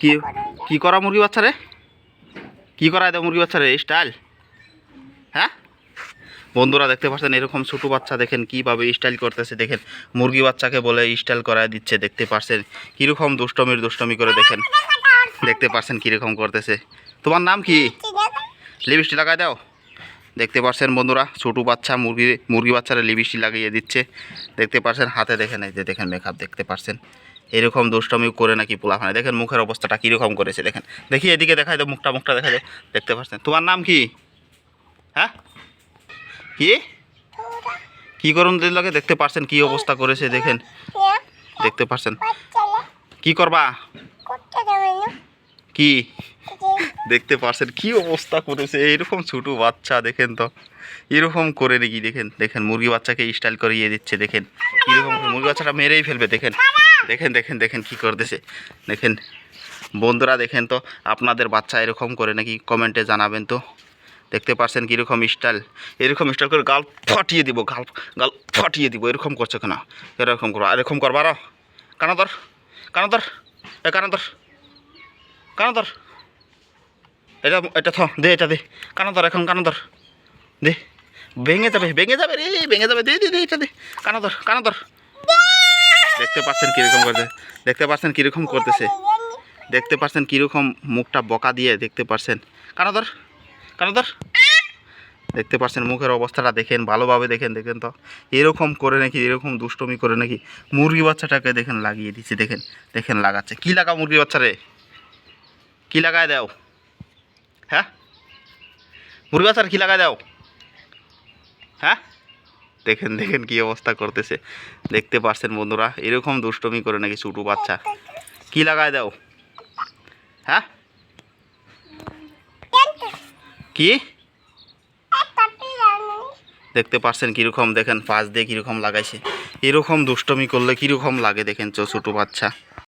কি কি করা মুরগি বাচ্চা রে? কি করা দেয় মুরগি বাচ্চা রে স্টাইল হ্যাঁ? বন্ধুরা দেখতে পাচ্ছেন এরকম ছোটো বাচ্চা, দেখেন কীভাবে স্টাইল করতেছে, দেখেন। মুরগি বাচ্চাকে বলে স্টাইল করায় দিচ্ছে, দেখতে পাচ্ছেন। কীরকম দুষ্টমির দুষ্টমি করে, দেখেন। দেখতে পাচ্ছেন কীরকম করতেছে। তোমার নাম কি? লিপস্টিক লাগাই দাও। দেখতে পাচ্ছেন বন্ধুরা, ছোটো বাচ্চা মুরগি মুরগি বাচ্চারা লিপস্টিক লাগিয়ে দিচ্ছে। দেখতে পাচ্ছেন, হাতে দেখেন, এই যে দেখেন মেকআপ দেখতে পাচ্ছেন। এরকম দুষ্টমি করে নাকি পোলাখানে দেখেন মুখের অবস্থাটা কীরকম করেছে, দেখেন। দেখি এদিকে দেখাই দাও, মুখটা মুখটা দেখা যায় দেখতে পাচ্ছেন? তোমার নাম কি? হ্যাঁ? কি? কী করুন দিল্লাকে দেখতে পাচ্ছেন কি অবস্থা করেছে, দেখেন। দেখতে পাচ্ছেন কি করবা? কি? দেখতে পাচ্ছেন কি অবস্থা করেছে? এইরকম ছোটো বাচ্চা, দেখেন তো। এরকম করে নাকি, দেখেন দেখেন, মুরগি বাচ্চাকে স্টাইল করিয়ে দিচ্ছে, দেখেন। কীরকম মুরগি বাচ্চাটা মেরেই ফেলবে, দেখেন। দেখেন দেখেন দেখেন কি করতেছে। দেখেন, বন্ধুরা দেখেন তো, আপনাদের বাচ্চা এরকম করে নাকি কমেন্টে জানাবেন তো। দেখতে পাচ্ছেন কীরকম স্টাইল এরকম স্টাইল করে গাল ফাটিয়ে দিব, গাল গাল ফাটিয়ে দিব। এরকম করছে কেন? এরকম করব এরকম করবার কানাদর কানাদর এ কানাদর কানাদর এটা এটা থ, দে, এটা দে। কানাদর এখন কানাদর দে। ভেঙে যাবে ভেঙে যাবে রে, ভেঙে যাবে। দে দে দে, এটা দে। কানাদর কানাদর দেখতে পাচ্ছেন কীরকম করছে? দেখতে পাচ্ছেন কীরকম করতেছে? দেখতে পাচ্ছেন কীরকম মুখটা বকা দিয়ে দেখতে পাচ্ছেন। কানাদর কানাদর। দেখতে পাচ্ছেন মুখের অবস্থাটা দেখেন, ভালোভাবে দেখেন দেখেন তো। এরকম করে নাকি, এরকম দুষ্টমি করে নাকি মুরগি বাচ্চাটাকে দেখেন লাগিয়ে দিচ্ছে, দেখেন দেখেন লাগাচ্ছে। কি লাগা মুরগি বাচ্চা রে? কী লাগায় দাও? হ্যাঁ? মুরগি বাচ্চার কী লাগায় দাও? হ্যাঁ? দেখেন দেখেন কি অবস্থা করতেছে। দেখতে পারছেন বন্ধুরা, এরকম দুষ্টমি করে নাকি ছোটো বাচ্চা। কি লাগায় দাও? হ্যাঁ? কি? দেখতে পারছেন কীরকম, দেখেন, পাশ দিয়ে কীরকম লাগাইছে। এরকম দুষ্টমি করলে কীরকম লাগে দেখেন ছোটো বাচ্চা।